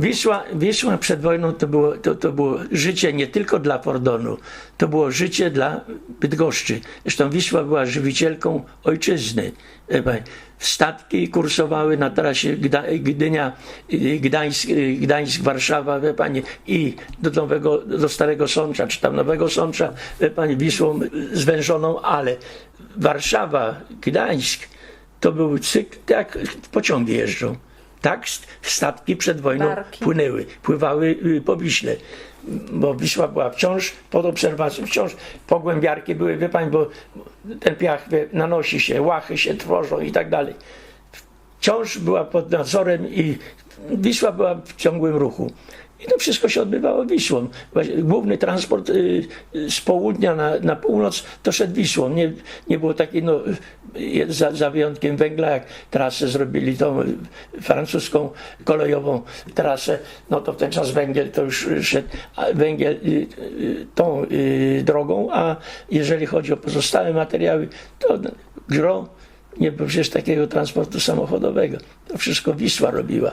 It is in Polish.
Wisła, Wisła przed wojną to było, to, to było życie nie tylko dla Fordonu, to było życie dla Bydgoszczy. Zresztą Wisła była żywicielką ojczyzny. Statki kursowały na trasie Gdynia, Gdańsk, Gdańsk, Warszawa, wie pani, i do nowego, do Starego Sącza, czy tam Nowego Sącza, wie pani, Wisłą zwężoną, ale Warszawa, Gdańsk, to był cykl, jak pociągi jeżdżą. Tak st- statki przed wojną Barki. płynęły, pływały y, po Wiśle. Bo Wisła była wciąż pod obserwacją, wciąż pogłębiarki były, wie pani, bo ten piach wie, nanosi się, łachy się tworzą i tak dalej. Wciąż była pod nadzorem i Wisła była w ciągłym ruchu. I to wszystko się odbywało Wisłą. Główny transport y, y, z południa na, na północ to szedł Wisłą. Nie, nie było takiej, no, y, za, za wyjątkiem węgla, jak trasę zrobili tą francuską kolejową trasę, no to w ten czas węgiel to już szedł, węgiel tą drogą, a jeżeli chodzi o pozostałe materiały, to gro nie było przecież takiego transportu samochodowego. To wszystko Wisła robiła.